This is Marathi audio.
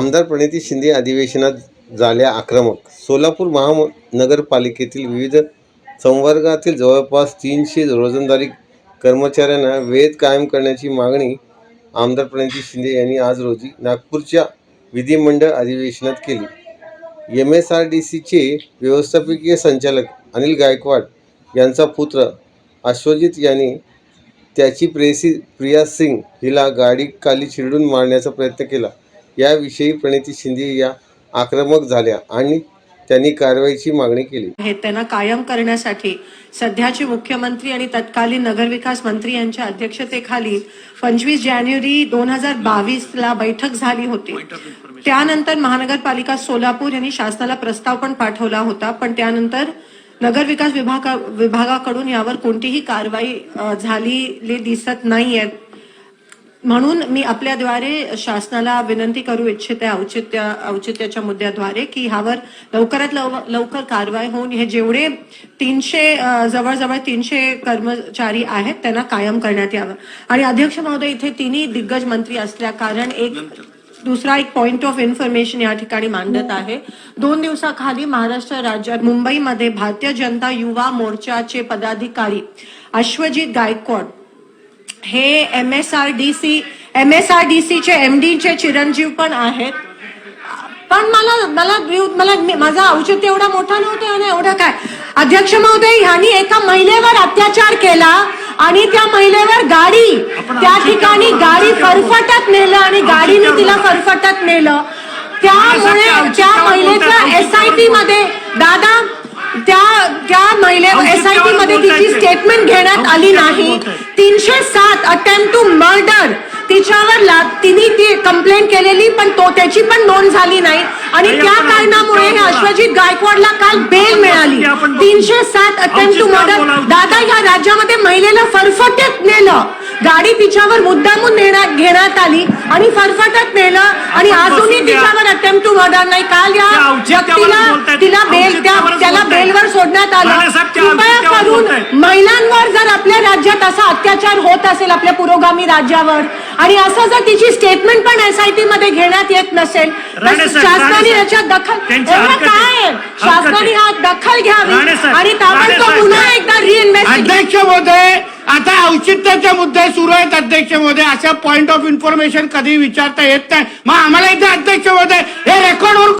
आमदार प्रणिती शिंदे अधिवेशनात झाल्या आक्रमक. सोलापूर महानगरपालिकेतील विविध संवर्गातील जवळपास तीनशे रोजंदारी कर्मचाऱ्यांना वेध कायम करण्याची मागणी आमदार प्रणिती शिंदे यांनी आज रोजी नागपूरच्या विधिमंडळ अधिवेशनात केली. एम एस आर डी सीचे व्यवस्थापकीय संचालक अनिल गायकवाड यांचा पुत्र अश्वजित यांनी त्याची प्रेसी प्रिया सिंग हिला गाडीखाली चिरडून मारण्याचा प्रयत्न केला. याविषयी प्रणिती शिंदे या आक्रमक झाल्या आणि त्यांनी कारवाईची मागणी केली. हे त्यांना कायम करण्यासाठी सध्याचे मुख्यमंत्री आणि तत्कालीन नगरविकास मंत्री यांच्या अध्यक्षतेखाली पंचवीस जानेवारी दोन हजार बावीस ला बैठक झाली होती. त्यानंतर महानगरपालिका सोलापूर यांनी शासनाला प्रस्ताव पण पाठवला होता पण त्यानंतर नगरविकास विभागा विभागाकडून यावर कोणतीही कारवाई झालेली दिसत नाहीये. म्हणून मी आपल्याद्वारे शासनाला विनंती करू इच्छिते औचित्य औचित्याच्या मुद्द्याद्वारे की ह्यावर लवकरात लव- लवकर कारवाई होऊन हे जेवढे तीनशे जवळजवळ तीनशे कर्मचारी आहेत त्यांना कायम करण्यात यावं. आणि अध्यक्ष महोदय इथे तिन्ही दिग्गज मंत्री असल्या कारण एक दुसरा एक पॉइंट ऑफ इन्फॉर्मेशन या ठिकाणी मांडत आहे. दोन दिवसाखाली महाराष्ट्र राज्यात मुंबईमध्ये भारतीय जनता युवा मोर्चाचे पदाधिकारी अश्वजित गायकवाड हे M S R D C M S R D सीचे एम चे चिरंजीव पण आहेत. पण मला मला मला माझा औचित्य एवढा मोठा नव्हता आणि एवढं काय? अध्यक्ष महोदय ह्यांनी एका महिलेवर अत्याचार केला आणि त्या महिलेवर गाडी त्या ठिकाणी गाडी फरफटत नेलं आणि गाडीने तिला फरफटत नेलं. त्यामुळे त्या महिलेच्या एस आय टी मध्ये दादा त्या त्या महिले एस आय टी मध्ये तिची स्टेटमेंट घेण्यात आली नाही. तीनशे सात अटेम्प्ट टू मर्डर तिच्यावर ला- तिने ती कंप्लेंट केलेली पण तो त्याची पण नोंद झाली नाही. आणि त्या कारणामुळे हे अश्वजित गायकवाडला काल बेल मिळाली. तीनशे सात अटेम्प्ट टू मर्डर दादा या राज्यामध्ये महिलेला फरफटत नेलं. गाडी तिच्यावर मुद्दामून नेण्यात घेण्यात आली आणि फरफटत नेलं. आणि अजूनही तिच्यावर अटेम्प्ट टू मर्डर नाही. काल या व्यक्तीला तिला बेल त्या त्याला बेलवर सोडण्यात आलं. महिलांवर जर आपल्या राज्यात असा अत्याचार होत असेल आपल्या पुरोगामी राज्यावर आणि असं जर तिची स्टेटमेंट पण एसआयटी मध्ये घेण्यात येत नसेल तर शासनाने याच्यात दखल काय? शासनाने हा दखल घ्यावी आणि ताबडतोब साहेब, पुन्हा एकदा अध्यक्ष महोदय आता औचित्याचे मुद्दे सुरू आहेत अध्यक्ष महोदय अशा पॉइंट ऑफ इन्फॉर्मेशन कधी विचारता येत नाही. मग आम्हाला इथे अध्यक्ष महोदय हे रेकॉर्डवर